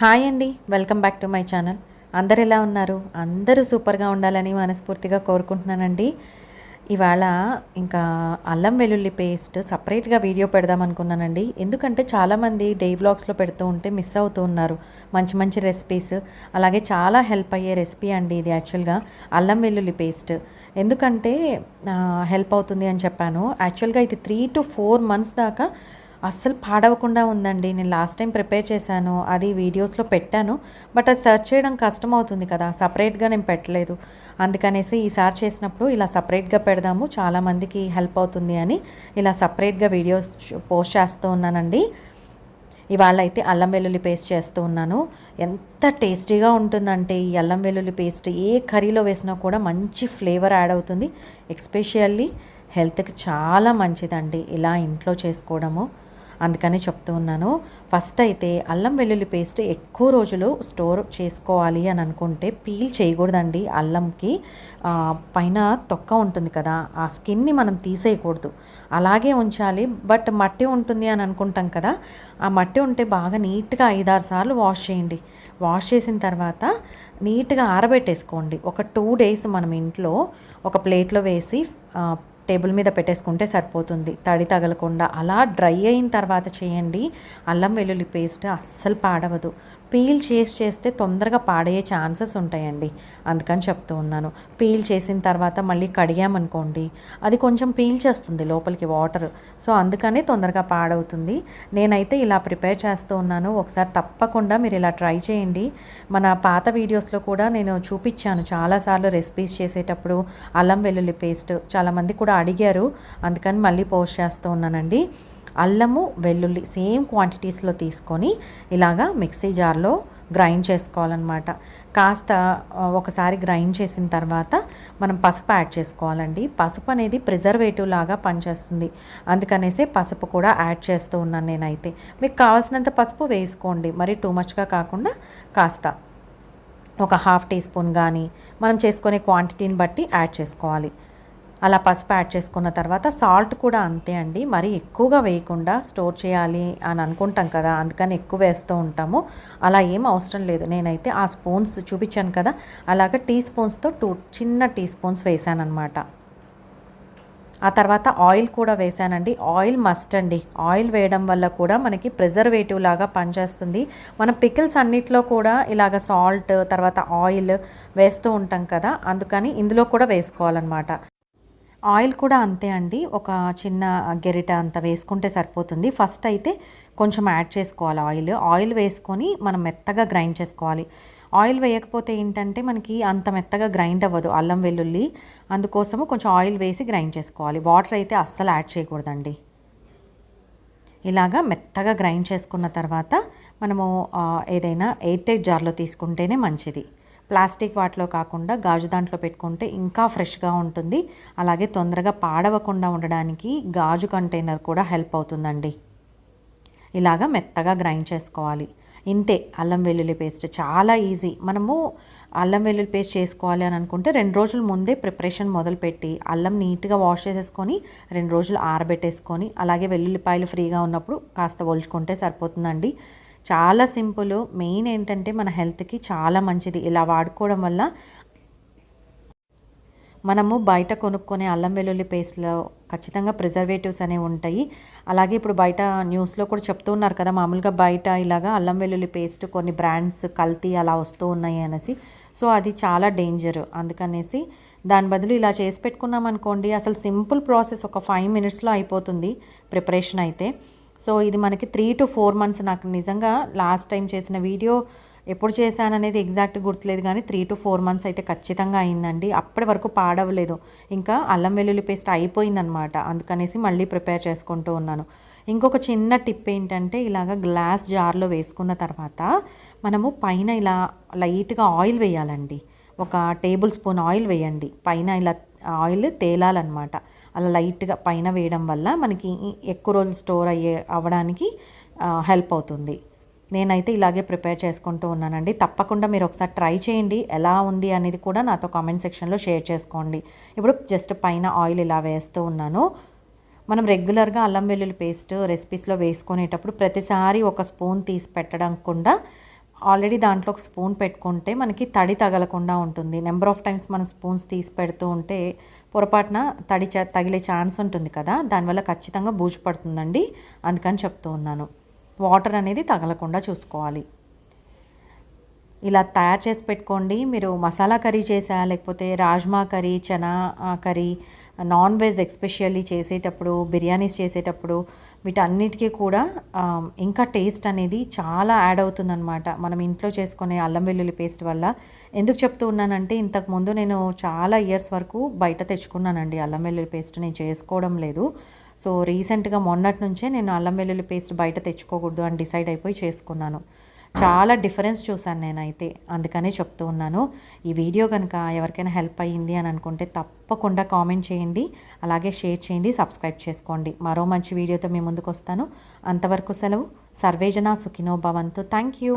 Hi అండి welcome back to my channel. అందరు ఎలా ఉన్నారు? అందరూ సూపర్గా ఉండాలని మనస్ఫూర్తిగా కోరుకుంటున్నానండి. ఇవాళ ఇంకా అల్లం వెల్లుల్లి పేస్ట్ సపరేట్గా వీడియో పెడదాం అనుకున్నానండి. ఎందుకంటే చాలామంది డే బ్లాగ్స్లో పెడుతూ ఉంటే మిస్ అవుతూ ఉన్నారు. మంచి మంచి రెసిపీస్. అలాగే చాలా హెల్ప్ అయ్యే రెసిపీ అండి ఇది యాక్చువల్గా అల్లం వెల్లుల్లి పేస్ట్. ఎందుకంటే హెల్ప్ అవుతుంది అని చెప్పాను. యాక్చువల్గా ఇది త్రీ టు ఫోర్ మంత్స్ దాకా అస్సలు పాడవకుండా ఉందండి. నేను లాస్ట్ టైం ప్రిపేర్ చేశాను. అది వీడియోస్లో పెట్టాను. బట్ అది సెర్చ్ చేయడం కష్టం అవుతుంది కదా సపరేట్గా నేను పెట్టలేదు. అందుకనేసి ఈసారి చేసినప్పుడు ఇలా సపరేట్గా పెడదాము. చాలామందికి హెల్ప్ అవుతుంది అని ఇలా సపరేట్గా వీడియోస్ పోస్ట్ చేస్తూ ఉన్నానండి. ఇవాళ అయితే అల్లం వెల్లుల్లి పేస్ట్ చేస్తూ ఉన్నాను. ఎంత టేస్టీగా ఉంటుందంటే ఈ అల్లం వెల్లుల్లి పేస్ట్ ఏ కర్రీలో వేసినా కూడా మంచి ఫ్లేవర్ యాడ్ అవుతుంది. ఎక్స్పెషల్లీ హెల్త్కి చాలా మంచిదండి. ఇలా ఇంట్లో చేసుకోవడము. అందుకని చెప్తూ ఉన్నాను. ఫస్ట్ అయితే అల్లం వెల్లుల్లి పేస్ట్ ఎక్కువ రోజులు స్టోర్ చేసుకోవాలి అని అనుకుంటే పీల్ చేయకూడదండి అల్లంకి. పైన తొక్క ఉంటుంది కదా ఆ స్కిన్ని మనం తీసేయకూడదు. అలాగే ఉంచాలి బట్ మట్టి ఉంటుంది అని అనుకుంటాం కదా ఆ మట్టి ఉంటే బాగా నీట్గా ఐదారు సార్లు వాష్ చేయండి. వాష్ చేసిన తర్వాత నీట్గా ఆరబెట్టేసుకోండి. ఒక టూ డేస్ మనం ఇంట్లో ఒక ప్లేట్లో వేసి టేబుల్ మీద పెట్టేసుకుంటే సరిపోతుంది. తడి తగలకుండా అలా డ్రై అయిన తర్వాత చేయండి. అల్లం వెల్లుల్లి పేస్ట్ అస్సలు పాడవదు. పీల్ చేసి చేస్తే తొందరగా పాడయ్యే ఛాన్సెస్ ఉంటాయండి. అందుకని చెప్తూ ఉన్నాను. పీల్ చేసిన తర్వాత మళ్ళీ కడిగామనుకోండి అది కొంచెం పీల్ చేస్తుంది లోపలికి వాటర్. సో అందుకనే తొందరగా పాడవుతుంది. నేనైతే ఇలా ప్రిపేర్ చేస్తూ ఉన్నాను. ఒకసారి తప్పకుండా మీరు ఇలా ట్రై చేయండి. మన పాత వీడియోస్లో కూడా నేను చూపించాను చాలాసార్లు రెసిపీస్ చేసేటప్పుడు. అల్లం వెల్లుల్లి పేస్ట్ చాలామంది కూడా అడిగారు. అందుకని మళ్ళీ పోస్ట్ చేస్తూ ఉన్నానండి. అల్లము వెల్లుల్లి సేమ్ క్వాంటిటీస్లో తీసుకొని ఇలాగా మిక్సీ జార్లో గ్రైండ్ చేసుకోవాలన్నమాట. కాస్త ఒకసారి గ్రైండ్ చేసిన తర్వాత మనం పసుపు యాడ్ చేసుకోవాలండి. పసుపు అనేది ప్రిజర్వేటివ్ లాగా పనిచేస్తుంది. అందుకనేసి పసుపు కూడా యాడ్ చేస్తూ ఉన్నాను నేనైతే. మీకు కావాల్సినంత పసుపు వేసుకోండి. మరి టూ మచ్గా కాకుండా కాస్త ఒక హాఫ్ టీ స్పూన్ కానీ మనం చేసుకునే క్వాంటిటీని బట్టి యాడ్ చేసుకోవాలి. అలా పసుపు యాడ్ చేసుకున్న తర్వాత సాల్ట్ కూడా అంతే అండి. మరి ఎక్కువగా వేయకుండా స్టోర్ చేయాలి అని అనుకుంటాం కదా అందుకని ఎక్కువ వేస్తూ ఉంటాము. అలా ఏం అవసరం లేదు. నేనైతే ఆ స్పూన్స్ చూపించాను కదా అలాగ టీ స్పూన్స్తో టూ చిన్న టీ స్పూన్స్ వేసాను అనమాట ఆ తర్వాత ఆయిల్ కూడా వేసానండి. ఆయిల్ మస్ట్ అండి. ఆయిల్ వేయడం వల్ల కూడా మనకి ప్రిజర్వేటివ్ లాగా పనిచేస్తుంది. మనం పికిల్స్ అన్నిట్లో కూడా ఇలాగ సాల్ట్ తర్వాత ఆయిల్ వేస్తూ ఉంటాం కదా అందుకని ఇందులో కూడా వేసుకోవాలన్నమాట. ఆయిల్ కూడా అంతే అండి. ఒక చిన్న గెరిట అంత వేసుకుంటే సరిపోతుంది. ఫస్ట్ అయితే కొంచెం యాడ్ చేసుకోవాలి ఆయిల్. ఆయిల్ వేసుకొని మనం మెత్తగా గ్రైండ్ చేసుకోవాలి. ఆయిల్ వేయకపోతే ఏంటంటే మనకి అంత మెత్తగా గ్రైండ్ అవ్వదు అల్లం వెల్లుల్లి. అందుకోసము కొంచెం ఆయిల్ వేసి గ్రైండ్ చేసుకోవాలి. వాటర్ అయితే అస్సలు యాడ్ చేయకూడదండి. ఇలాగా మెత్తగా గ్రైండ్ చేసుకున్న తర్వాత మనము ఏదైనా ఎయిర్ టైట్ జార్లో తీసుకుంటేనే మంచిది. ప్లాస్టిక్ వాటిలో కాకుండా గాజు దాంట్లో పెట్టుకుంటే ఇంకా ఫ్రెష్గా ఉంటుంది. అలాగే తొందరగా పాడవకుండా ఉండడానికి గాజు కంటైనర్ కూడా హెల్ప్ అవుతుందండి. ఇలాగా మెత్తగా గ్రైండ్ చేసుకోవాలి. ఇంతే అల్లం వెల్లుల్లి పేస్ట్ చాలా ఈజీ. మనము అల్లం వెల్లుల్లి పేస్ట్ చేసుకోవాలి అని అనుకుంటే రెండు రోజుల ముందే ప్రిపరేషన్ మొదలుపెట్టి అల్లం నీట్గా వాష్ చేసేసుకొని రెండు రోజులు ఆరబెట్టేసుకొని అలాగే వెల్లుల్లిపాయలు ఫ్రీగా ఉన్నప్పుడు కాస్త ఒలుచుకుంటే సరిపోతుందండి. చాలా సింపుల్. మెయిన్ ఏంటంటే మన హెల్త్కి చాలా మంచిది. ఇలా వాడుకోవడం వల్ల మనము బయట కొనుక్కునే అల్లం వెల్లుల్లి పేస్ట్లో ఖచ్చితంగా ప్రిజర్వేటివ్స్ అనేవి ఉంటాయి. అలాగే ఇప్పుడు బయట న్యూస్లో కూడా చెప్తూ ఉన్నారు కదా మామూలుగా బయట ఇలాగా అల్లం వెల్లుల్లి పేస్ట్ కొన్ని బ్రాండ్స్ కల్తీ అలా వస్తూ ఉన్నాయి అనేసి. సో అది చాలా డేంజర్. అందుకనేసి దాని బదులు ఇలా చేసి పెట్టుకున్నాం అనుకోండి అసలు సింపుల్ ప్రాసెస్ ఒక ఫైవ్ మినిట్స్లో అయిపోతుంది ప్రిపరేషన్ అయితే. సో ఇది మనకి త్రీ టు ఫోర్ మంత్స్ నాకు నిజంగా లాస్ట్ టైం చేసిన వీడియో ఎప్పుడు చేశాననేది ఎగ్జాక్ట్ గుర్తులేదు కానీ త్రీ టు ఫోర్ మంత్స్ అయితే ఖచ్చితంగా అయిందండి. అప్పటి వరకు పాడవలేదు. ఇంకా అల్లం వెల్లుల్లి పేస్ట్ అయిపోయిందనమాట అందుకనేసి మళ్ళీ ప్రిపేర్ చేసుకుంటూ ఉన్నాను. ఇంకొక చిన్న టిప్ ఏంటంటే ఇలాగ గ్లాస్ జార్లో వేసుకున్న తర్వాత మనము పైన ఇలా లైట్గా ఆయిల్ వేయాలండి. ఒక టేబుల్ స్పూన్ ఆయిల్ వేయండి. పైన ఇలా ఆయిల్ తేలాలన్నమాట. అలా లైట్గా పైన వేయడం వల్ల మనకి ఎక్కువ రోజులు స్టోర్ అయ్యే అవ్వడానికి హెల్ప్ అవుతుంది. నేనైతే ఇలాగే ప్రిపేర్ చేసుకుంటూ ఉన్నానండి. తప్పకుండా మీరు ఒకసారి ట్రై చేయండి. ఎలా ఉంది అనేది కూడా నాతో కామెంట్ సెక్షన్లో షేర్ చేసుకోండి. ఇప్పుడు జస్ట్ పైన ఆయిల్ ఇలా వేస్తూ ఉన్నాను. మనం రెగ్యులర్గా అల్లం వెల్లుల్లి పేస్ట్ రెసిపీస్లో వేసుకునేటప్పుడు ప్రతిసారి ఒక స్పూన్ తీసి పెట్టడం కూడా ఆల్రెడీ దాంట్లో ఒక స్పూన్ పెట్టుకుంటే మనకి తడి తగలకుండా ఉంటుంది. నెంబర్ ఆఫ్ టైమ్స్ మనం స్పూన్స్ తీసి పెడుతూ ఉంటే పొరపాటున తడి చ- తగిలే ఛాన్స్ ఉంటుంది కదా. దానివల్ల ఖచ్చితంగా బూజు పడుతుందండి అందుకని చెప్తూ ఉన్నాను. వాటర్ అనేది తగలకుండా చూసుకోవాలి. ఇలా తయారు చేసి పెట్టుకోండి. మీరు మసాలా కర్రీ చేసా లేకపోతే rajma curry chana curry non veg especially చేసేటప్పుడు బిర్యానీస్ చేసేటప్పుడు వీటన్నిటికీ కూడా ఇంకా టేస్ట్ అనేది చాలా యాడ్ అవుతుందన్నమాట. మనం ఇంట్లో చేసుకునే అల్లం వెల్లుల్లి పేస్ట్ వల్ల. ఎందుకు చెప్తూ ఉన్నానంటే ఇంతకుముందు నేను చాలా ఇయర్స్ వరకు బయట తెచ్చుకున్నానండి అల్లం వెల్లుల్లి పేస్ట్. నేను చేసుకోవడం లేదు. సో రీసెంట్గా మొన్నటి నుంచే నేను అల్లం వెల్లుల్లి పేస్ట్ బయట తెచ్చుకోకూడదు అని డిసైడ్ అయిపోయి చేసుకున్నాను. చాలా డిఫరెన్స్ చూశాను నేనైతే. అందుకనే చెప్తూ ఉన్నాను. ఈ వీడియో కనుక ఎవరికైనా హెల్ప్ అయ్యింది అని అనుకుంటే తప్పకుండా కామెంట్ చేయండి. అలాగే షేర్ చేయండి సబ్స్క్రైబ్ చేసుకోండి. మరో మంచి వీడియోతో మీ ముందుకు వస్తాను అంతవరకు సెలవు. సర్వేజన సుఖినో భవంతు. Thank you